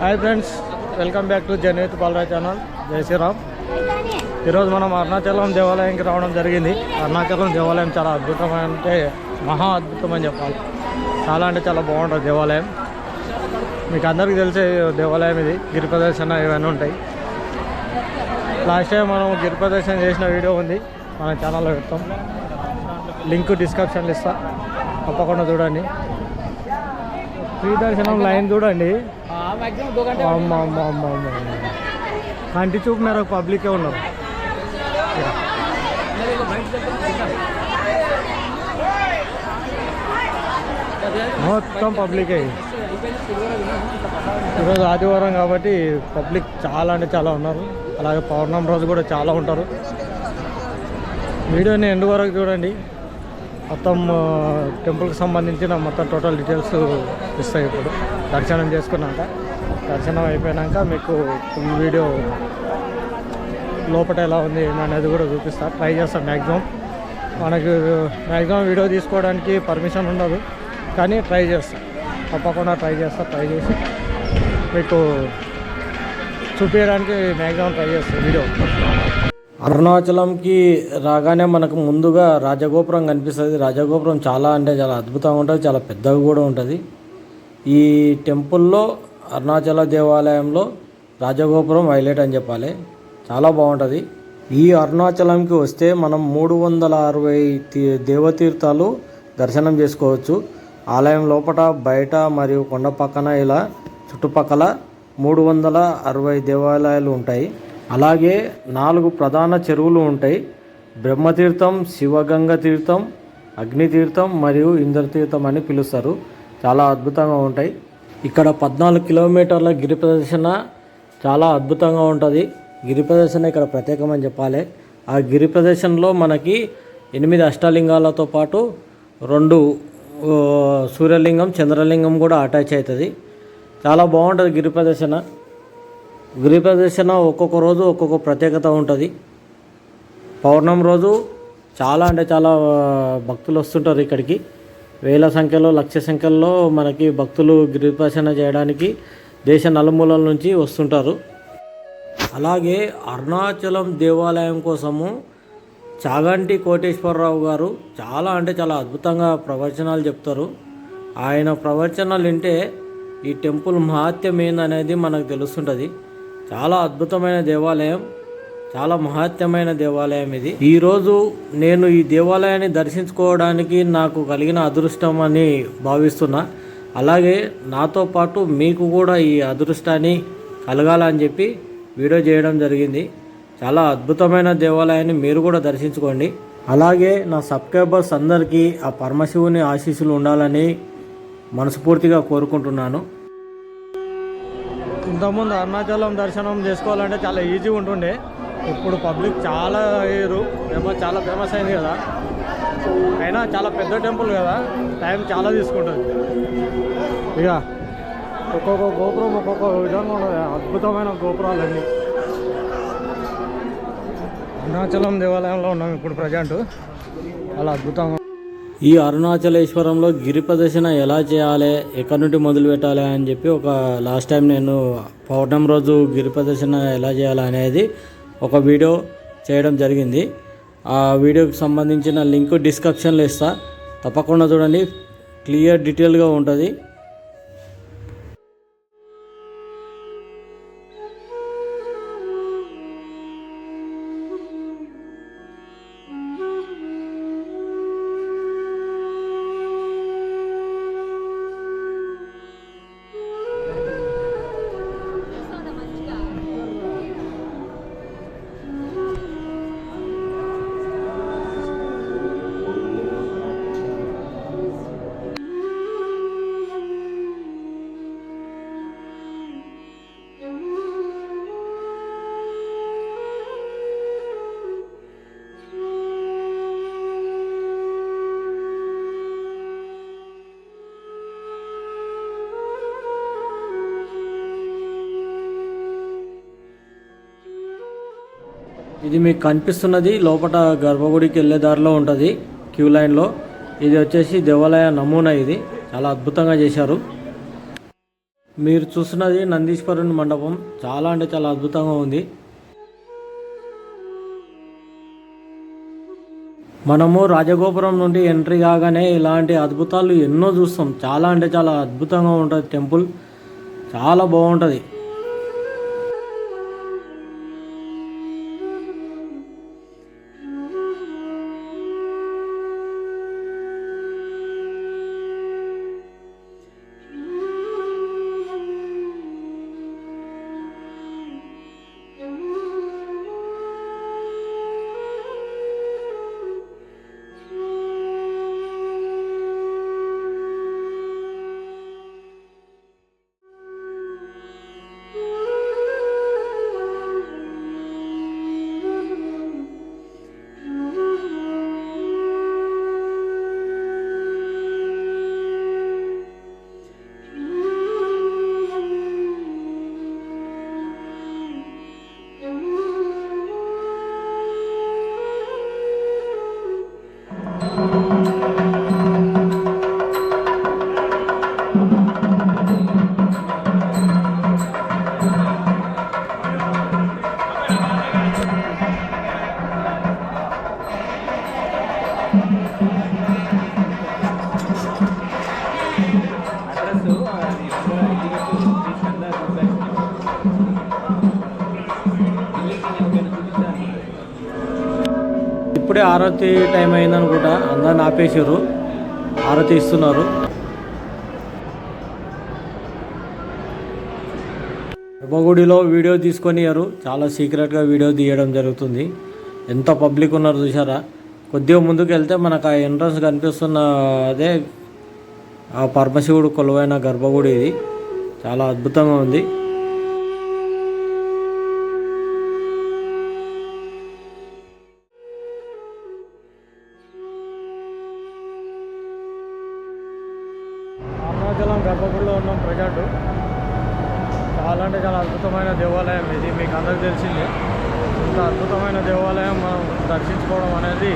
Hi friends welcome back to జనవేత్ పాలరా channel జై శ్రీరామ్ ఈరోజు మనం అరుణాచలం దేవాలయంకి రావడం జరిగింది. అరుణాచలం దేవాలయం చాలా అద్భుతమైన అంటే మహా అద్భుతం అని చెప్పాలి. చాలా అంటే చాలా బాగుంటుంది దేవాలయం. మీకు అందరికీ తెలిసే దేవాలయం ఇది. గిరి ప్రదర్శన ఇవన్నీ ఉంటాయి. లాస్ట్ టైం మనం గిరి ప్రదర్శన చేసిన వీడియో ఉంది. మన ఛానల్లో పెడతాం. లింక్ డిస్క్రిప్షన్లో ఇస్తా. తప్పకుండా చూడండి. ఫ్రీ దర్శనం లైన్ చూడండి. కంటి చూపు మేరకు పబ్లికే ఉన్నారు మొత్తం పబ్లికే ఈరోజు ఆదివారం కాబట్టి పబ్లిక్ చాలా అంటే చాలా ఉన్నారు. అలాగే పౌర్ణమి రోజు కూడా చాలా ఉంటారు. వీడియోని ఎండు వరకు చూడండి. మొత్తం టెంపుల్కి సంబంధించిన మొత్తం టోటల్ డీటెయిల్స్ ఇస్తాయి ఇప్పుడు. దర్శనం చేసుకున్నాక దర్శనం అయిపోయినాక మీకు వీడియో లోపల ఎలా ఉంది అనేది కూడా చూపిస్తాను ట్రై చేస్తాను మ్యాక్సిమం మనకు మ్యాక్సిమం వీడియో తీసుకోవడానికి పర్మిషన్ ఉండదు కానీ ట్రై చేస్తాను తప్పకుండా ట్రై చేస్తా ట్రై చేసి మీకు చూపించడానికి మ్యాక్సిమం ట్రై చేస్తాను వీడియో అరుణాచలంకి రాగానే మనకు ముందుగా రాజగోపురం కనిపిస్తుంది. రాజగోపురం చాలా అంటే చాలా అద్భుతంగా ఉంటుంది చాలా పెద్దగా కూడా ఉంటుంది. ఈ టెంపుల్లో అరుణాచల దేవాలయంలో రాజగోపురం హైలైట్ అని చెప్పాలి. చాలా బాగుంటుంది. ఈ అరుణాచలంకి వస్తే మనం మూడు వందల అరవై తీ- దేవతీర్థాలు దర్శనం చేసుకోవచ్చు. ఆలయం లోపల బయట మరియు కొండ పక్కన ఇలా చుట్టుపక్కల మూడు వందల అరవై దేవాలయాలు ఉంటాయి. అలాగే నాలుగు ప్రధాన చెరువులు ఉంటాయి. బ్రహ్మతీర్థం శివగంగ తీర్థం అగ్నితీర్థం మరియు ఇంద్రతీర్థం అని పిలుస్తారు. చాలా అద్భుతంగా ఉంటాయి. ఇక్కడ పద్నాలుగు కిలోమీటర్ల గిరి ప్రదర్శన చాలా అద్భుతంగా ఉంటుంది. గిరి ప్రదర్శన ఇక్కడ ప్రత్యేకమని చెప్పాలి. ఆ గిరి ప్రదర్శనలో మనకి ఎనిమిది అష్టలింగాలతో పాటు రెండు సూర్యలింగం చంద్రలింగం కూడా అటాచ్ అవుతుంది. చాలా బాగుంటుంది గిరి ప్రదర్శన. గిరి ప్రదర్శన ఒక్కొక్క రోజు ఒక్కొక్క ప్రత్యేకత ఉంటుంది. పౌర్ణమి రోజు చాలా అంటే చాలా భక్తులు వస్తుంటారు ఇక్కడికి. వేల సంఖ్యలో లక్ష సంఖ్యలో మనకి భక్తులు గిరి చేయడానికి దేశ నలుమూలల నుంచి వస్తుంటారు. అలాగే అరుణాచలం దేవాలయం కోసము చాగంటి కోటేశ్వరరావు గారు చాలా అంటే చాలా అద్భుతంగా ప్రవచనాలు చెప్తారు. ఆయన ప్రవచనాలు వింటే ఈ టెంపుల్ మహాత్యం ఏందనేది మనకు తెలుస్తుంటుంది. చాలా అద్భుతమైన దేవాలయం. చాలా మహత్యమైన దేవాలయం ఇది. ఈరోజు నేను ఈ దేవాలయాన్ని దర్శించుకోవడానికి నాకు కలిగిన అదృష్టం అని భావిస్తున్నా. అలాగే నాతో పాటు మీకు కూడా ఈ అదృష్టాన్ని కలగాలని చెప్పి వీడియో చేయడం జరిగింది. చాలా అద్భుతమైన దేవాలయాన్ని మీరు కూడా దర్శించుకోండి. అలాగే నా సబ్స్క్రైబర్స్ అందరికీ ఆ పరమశివుని ఆశీస్సులు ఉండాలని మనస్ఫూర్తిగా కోరుకుంటున్నాను. ఇంతకుముందు అరుణాచలం దర్శనం చేసుకోవాలంటే చాలా ఈజీ ఉంటుండే. ఇప్పుడు పబ్లిక్ చాలా అయ్యారు. ఫేమస్ చాలా ఫేమస్ అయింది కదా. అయినా చాలా పెద్ద టెంపుల్ కదా. టైం చాలా తీసుకుంటుంది. ఇక ఒక్కొక్క గోపురం ఒక్కొక్క విధంగా ఉన్నది. అద్భుతమైన గోపురాలన్నీ. అరుణాచలం దేవాలయంలో ఉన్నాం ఇప్పుడు ప్రజెంట్. చాలా అద్భుతంగా ఈ అరుణాచలేశ్వరంలో గిరి ప్రదర్శన ఎలా చేయాలి? ఎక్కడి నుండి మొదలు పెట్టాలి అని చెప్పి ఒక లాస్ట్ టైం నేను పౌర్ణమి రోజు గిరి ప్రదర్శన ఎలా చేయాలి అనేది ఒక వీడియో చేయడం జరిగింది. ఆ వీడియోకి సంబంధించిన లింక్ డిస్క్రిప్షన్లో ఇస్తా. తప్పకుండా చూడండి. క్లియర్ డీటెయిల్గా ఉంటుంది. ఇది మీకు కనిపిస్తున్నది. లోపల గర్భగుడికి వెళ్ళే దారిలో ఉంటుంది. క్యూ లైన్లో ఇది వచ్చేసి దేవాలయ నమూనా ఇది. చాలా అద్భుతంగా చేశారు. మీరు చూస్తున్నది నందీశ్వరుని మండపం. చాలా అంటే చాలా అద్భుతంగా ఉంది. మనము రాజగోపురం నుండి ఎంట్రీ కాగానే ఇలాంటి అద్భుతాలు ఎన్నో చూస్తాం. చాలా అంటే చాలా అద్భుతంగా ఉంటుంది టెంపుల్. చాలా బాగుంటుంది. ఇప్పుడే ఆరతి టైం అయిందనుకుంటా అందరిని ఆపేసారు ఆరతి ఇస్తున్నారు. గర్భగుడిలో వీడియో తీసుకొనియారు చాలా సీక్రెట్గా వీడియో తీయడం జరుగుతుంది. ఎంత పబ్లిక్ ఉన్నారు చూసారా కొద్దిగా ముందుకు వెళ్తే మనకు ఆ ఎంట్రన్స్ కనిపిస్తున్న అదే ఆ పరమశివుడు కొలువైన గర్భగుడి ఇది. చాలా అద్భుతంగా ఉంది. అద్భుతమైన దేవాలయం ఇది. మీకు అందరికి తెలిసిందే. ఇంత అద్భుతమైన దేవాలయం మనం దర్శించుకోవడం అనేది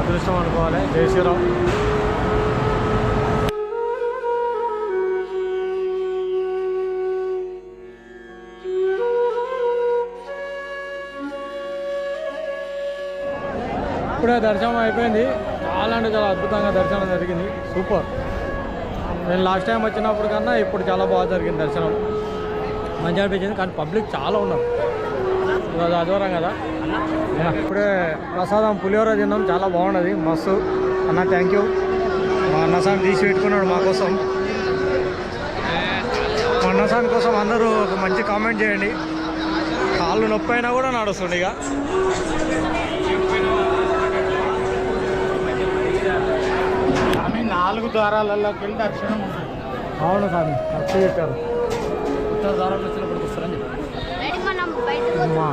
అదృష్టం అనుకోవాలి. జై శ్రీరామ్. ఇప్పుడే దర్శనం అయిపోయింది. చాలా అంటే చాలా అద్భుతంగా దర్శనం జరిగింది. సూపర్. నేను లాస్ట్ టైం వచ్చినప్పుడు కన్నా ఇప్పుడు చాలా బాగా జరిగింది దర్శనం. మంచిగా అనిపించింది కానీ పబ్లిక్ చాలా ఉన్నారు. ఈరోజు ఆదివారం కదా? ఇప్పుడే ప్రసాదం పులిహోర తిన్నాం. చాలా బాగున్నది మస్తు. అన్న థ్యాంక్ యూ మా అన్నసాన్ని తీసి పెట్టుకున్నాడు మా కోసం. మా అన్నసాని కోసం అందరూ ఒక మంచి కామెంట్ చేయండి. కాళ్ళు నొప్పి అయినా కూడా నడుస్తుంది ఇక. నాలుగు ద్వారాలలోకి వెళ్ళి దర్శనం ఉంటుంది. అవును స్వామి. చెప్పారు. ఉత్తర అమ్మా.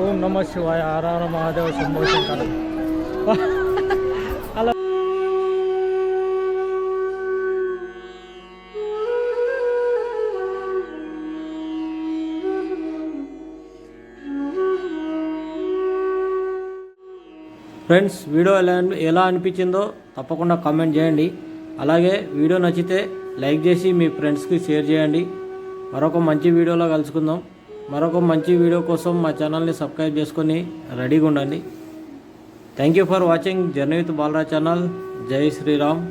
ఓం నమ శివాయ ఆరార మహాదేవ శంభో శంకర అలా ఫ్రెండ్స్ వీడియో ఎలా ఎలా అనిపించిందో తప్పకుండా కామెంట్ చేయండి. అలాగే వీడియో నచ్చితే లైక్ చేసి మీ ఫ్రెండ్స్కి షేర్ చేయండి. మరొక మంచి వీడియోలో కలుసుకుందాం. మరొక మంచి వీడియో కోసం మా ఛానల్ని సబ్స్క్రైబ్ చేసుకొని రెడీగా ఉండండి. Thank you for watching. Journey with Balraj channel. జై శ్రీరామ్.